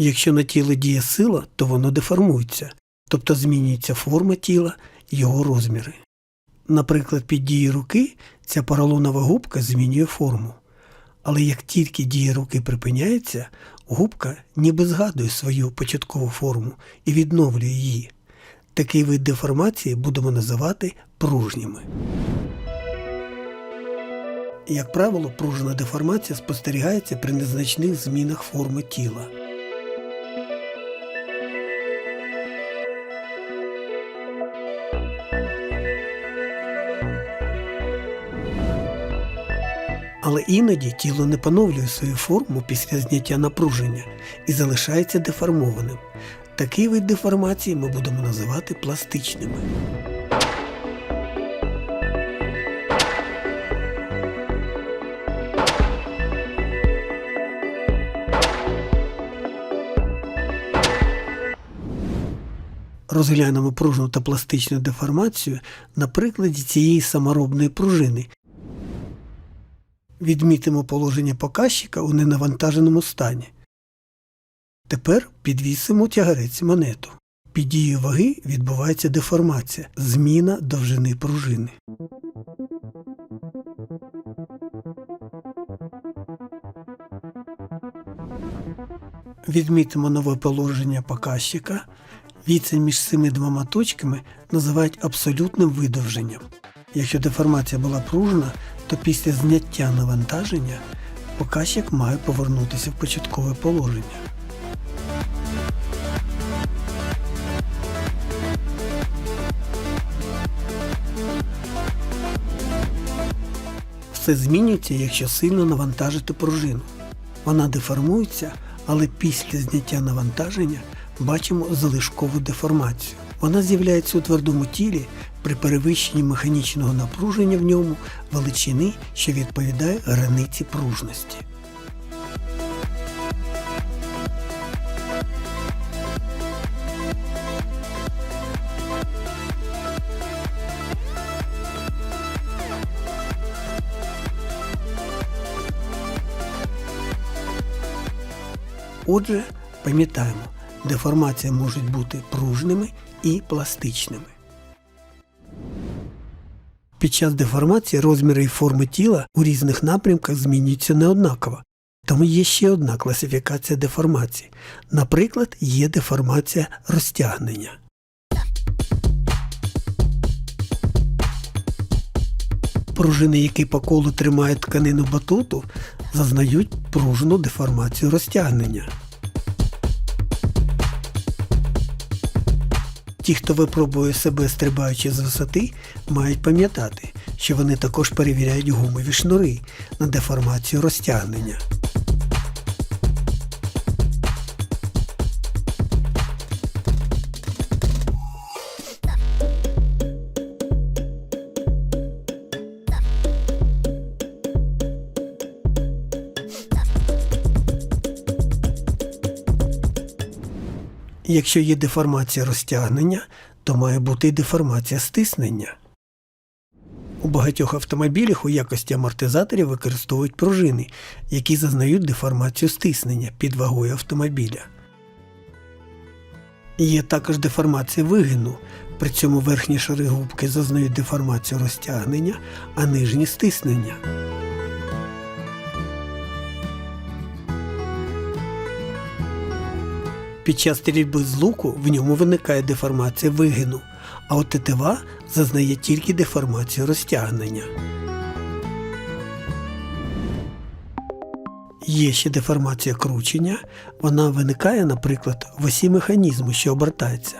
Якщо на тіло діє сила, то воно деформується, тобто змінюється форма тіла і його розміри. Наприклад, під дією руки ця поролонова губка змінює форму. Але як тільки дії руки припиняється, губка ніби згадує свою початкову форму і відновлює її. Такий вид деформації будемо називати пружніми. Як правило, пружна деформація спостерігається при незначних змінах форми тіла. Але іноді тіло не поновлює свою форму після зняття напруження і залишається деформованим. Такий вид деформації ми будемо називати пластичними. Розглянемо пружну та пластичну деформацію на прикладі цієї саморобної пружини, Відмітимо положення показчика у ненавантаженому стані. Тепер підвісимо тягарець монету. Під дією ваги відбувається деформація, зміна довжини пружини. Відмітимо нове положення показчика. Відстань між цими двома точками називають абсолютним видовженням. Якщо деформація була пружна, то після зняття навантаження показчик має повернутися в початкове положення. Все змінюється, якщо сильно навантажити пружину. Вона деформується, але після зняття навантаження бачимо залишкову деформацію. Вона з'являється у твердому тілі при перевищенні механічного напруження в ньому величини, що відповідає границі пружності. Отже, пам'ятаємо, деформації можуть бути пружними і пластичними. Під час деформації розміри і форми тіла у різних напрямках змінюються неоднаково. Тому є ще одна класифікація деформації. Наприклад, є деформація розтягнення. Пружини, які по колу тримають тканину батуту, зазнають пружну деформацію розтягнення. Ті, хто випробує себе стрибаючи з висоти, мають пам'ятати, що вони також перевіряють гумові шнури на деформацію розтягнення. Якщо є деформація розтягнення, то має бути і деформація стиснення. У багатьох автомобілях у якості амортизаторів використовують пружини, які зазнають деформацію стиснення під вагою автомобіля. Є також деформація вигину, при цьому верхні шари губки зазнають деформацію розтягнення, а нижні стиснення. Під час стрільби з луку в ньому виникає деформація вигину, а от тетива зазнає тільки деформацію розтягнення. Є ще деформація кручення. Вона виникає, наприклад, в осі механізму, що обертається.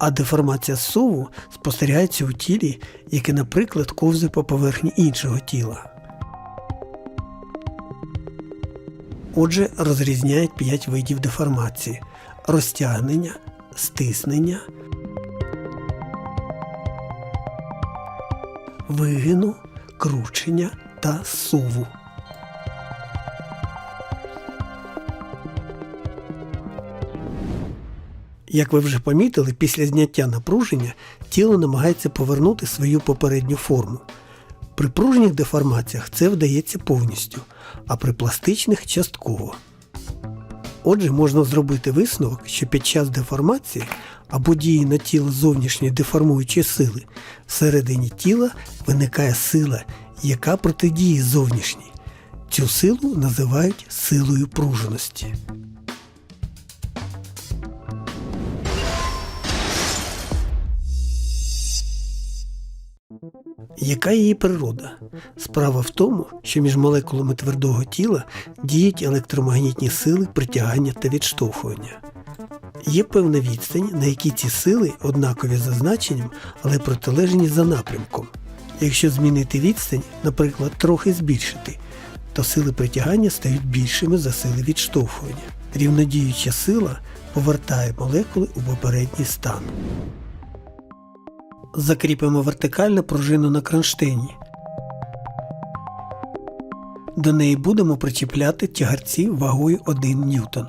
А деформація суву спостерігається у тілі, яке, наприклад, ковзає по поверхні іншого тіла. Отже, розрізняють 5 видів деформації: розтягнення, стиснення, вигину, кручення та суву. Як ви вже помітили, після зняття напруження тіло намагається повернути свою попередню форму. При пружніх деформаціях це вдається повністю, а при пластичних частково. Отже, можна зробити висновок, що під час деформації або дії на тіло зовнішньої деформуючої сили всередині тіла виникає сила, яка протидіє зовнішній. Цю силу називають силою пружності. Яка її природа? Справа в тому, що між молекулами твердого тіла діють електромагнітні сили притягання та відштовхування. Є певна відстань, на якій ці сили однакові за значенням, але протилежні за напрямком. Якщо змінити відстань, наприклад, трохи збільшити, то сили притягання стають більшими за сили відштовхування. Рівнодіюча сила повертає молекули у попередній стан. Закріпимо вертикально пружину на кронштейні. До неї будемо причіпляти тягарці вагою 1 ньютон.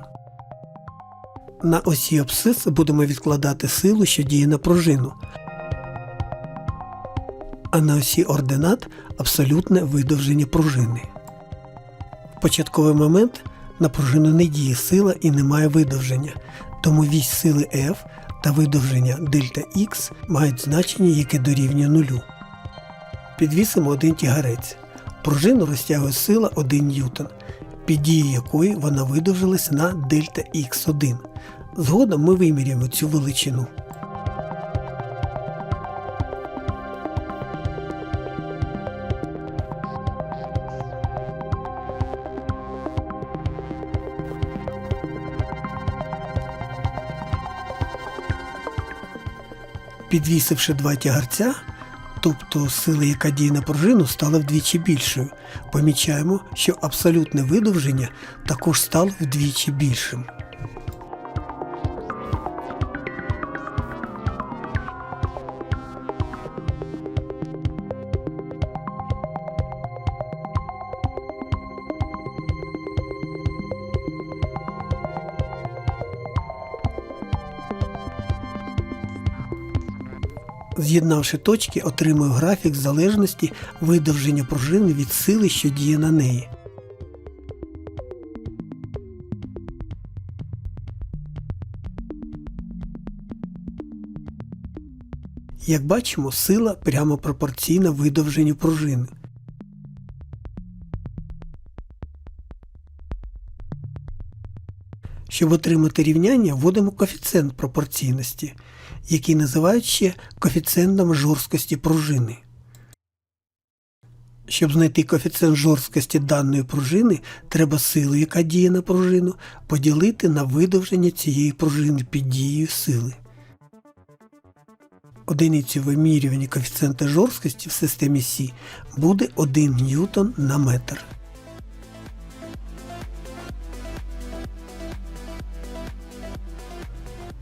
На осі абсцис будемо відкладати силу, що діє на пружину. А на осі ординат абсолютне видовження пружини. В початковий момент на пружину не діє сила і немає видовження, тому вісь сили F та видовження дельта Х мають значення, яке дорівнює нулю. Підвісимо один тягарець. Пружину розтягує сила 1 ньютон, під дією якої вона видовжилась на дельта Х1. Згодом ми виміряємо цю величину. Підвісивши два тягарця, тобто сила, яка діє на пружину, стала вдвічі більшою. Помічаємо, що абсолютне видовження також стало вдвічі більшим. З'єднавши точки, отримую графік залежності видовження пружини від сили, що діє на неї. Як бачимо, сила прямо пропорційна видовженню пружини. Щоб отримати рівняння, вводимо коефіцієнт пропорційності, який називають ще коефіцієнтом жорсткості пружини. Щоб знайти коефіцієнт жорсткості даної пружини, треба силу, яка діє на пружину, поділити на видовження цієї пружини під дією сили. Одиницю вимірювання коефіцієнта жорсткості в системі Сі буде 1 ньютон на метр.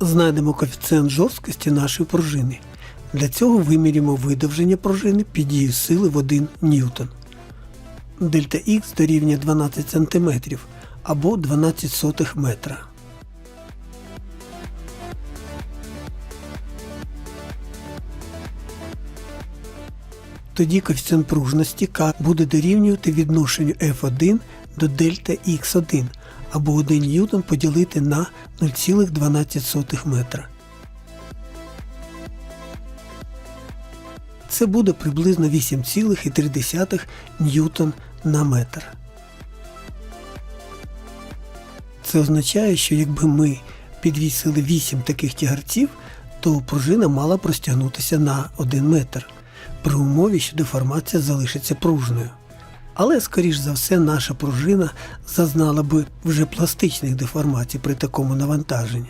Знайдемо коефіцієнт жорсткості нашої пружини. Для цього вимірюємо видовження пружини під дією сили в 1 ньютон. Дельта Х дорівнює 12 см або 12 сотих метра. Тоді коефіцієнт пружності К буде дорівнювати відношенню F1 до дельта Х1 або 1 ньютон поділити на 0,12 метра. Це буде приблизно 8,3 ньютон на метр. Це означає, що якби ми підвісили 8 таких тягарців, то пружина мала б розтягнутися на 1 метр при умові, що деформація залишиться пружною. Але, скоріш за все, наша пружина зазнала би вже пластичних деформацій при такому навантаженні.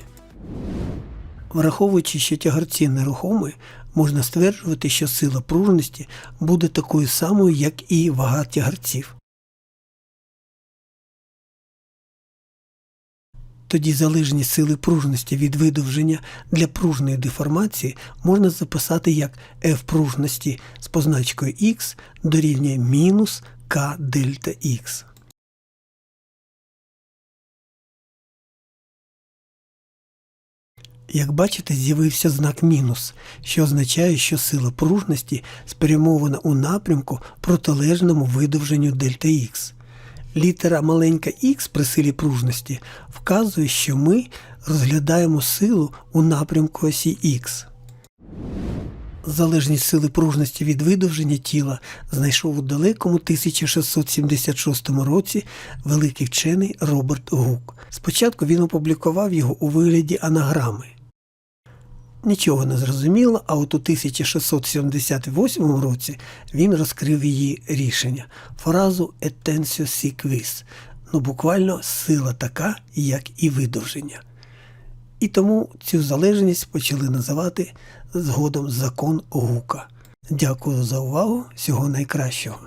Враховуючи, що тягарці нерухомі, можна стверджувати, що сила пружності буде такою самою, як і вага тягарців. Тоді залежність сили пружності від видовження для пружної деформації можна записати як F пружності з позначкою X дорівнює мінус К дельта Х. Як бачите, з'явився знак мінус, що означає, що сила пружності спрямована у напрямку протилежному видовженню дельта Х. Літера маленька х при силі пружності вказує, що ми розглядаємо силу у напрямку осі Х. Залежність сили пружності від видовження тіла знайшов у далекому 1676 році великий вчений Роберт Гук. Спочатку він опублікував його у вигляді анаграми. Нічого не зрозуміло, а от у 1678 році він розкрив її рішення фразу «Etensio si quis», ну буквально сила така, як і видовження. І тому цю залежність почали називати згодом закон Гука. Дякую за увагу. Всього найкращого.